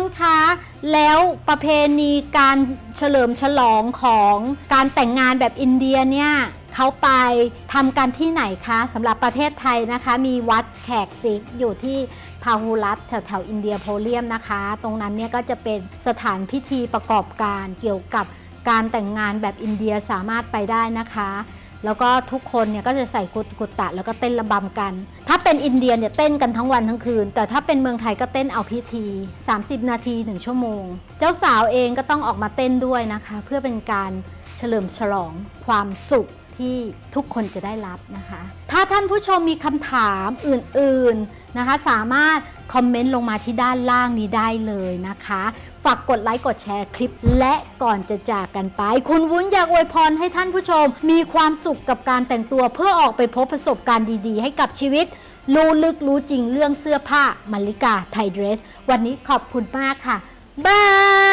นคะแล้วประเพณีการเฉลิมฉลองของการแต่งงานแบบอินเดียเนี่ยเขาไปทำกันที่ไหนคะสำหรับประเทศไทยนะคะ มีวัดแขกซิกอยู่ที่พาหุรัตแถวแถวๆอินเดียโพเลียมนะคะ ตรงนั้นเนี่ยก็จะเป็นสถานพิธีประกอบการเกี่ยวกับการแต่งงานแบบอินเดียสามารถไปได้นะคะ แล้วก็ทุกคนเนี่ยก็จะใส่กุกุตตะแล้วก็เต้นระบำกัน ถ้าเป็นอินเดียเนี่ยเต้นกันทั้งวันทั้งคืน แต่ถ้าเป็นเมืองไทยก็เต้นเอาพิธี 30 นาที 1 ชั่วโมง เจ้าสาวเองก็ต้องออกมาเต้นด้วยนะคะ เพื่อเป็นการเฉลิมฉลองความสุข ที่ทุกคนจะได้รับนะคะ ถ้าท่านผู้ชมมีคำถามอื่นๆนะคะ สามารถคอมเมนต์ลงมาที่ด้านล่างนี้ได้เลยนะคะ ฝากกดไลค์กดแชร์คลิป และก่อนจะจากกันไป คุณวุ้นอยากอวยพรให้ท่านผู้ชม มีความสุขกับการแต่งตัว เพื่อออกไปพบประสบการณ์ดีๆ ให้กับชีวิต รู้ลึกรู้จริงเรื่องเสื้อผ้ามาริกาไทยเดรส วันนี้ขอบคุณมากค่ะบาย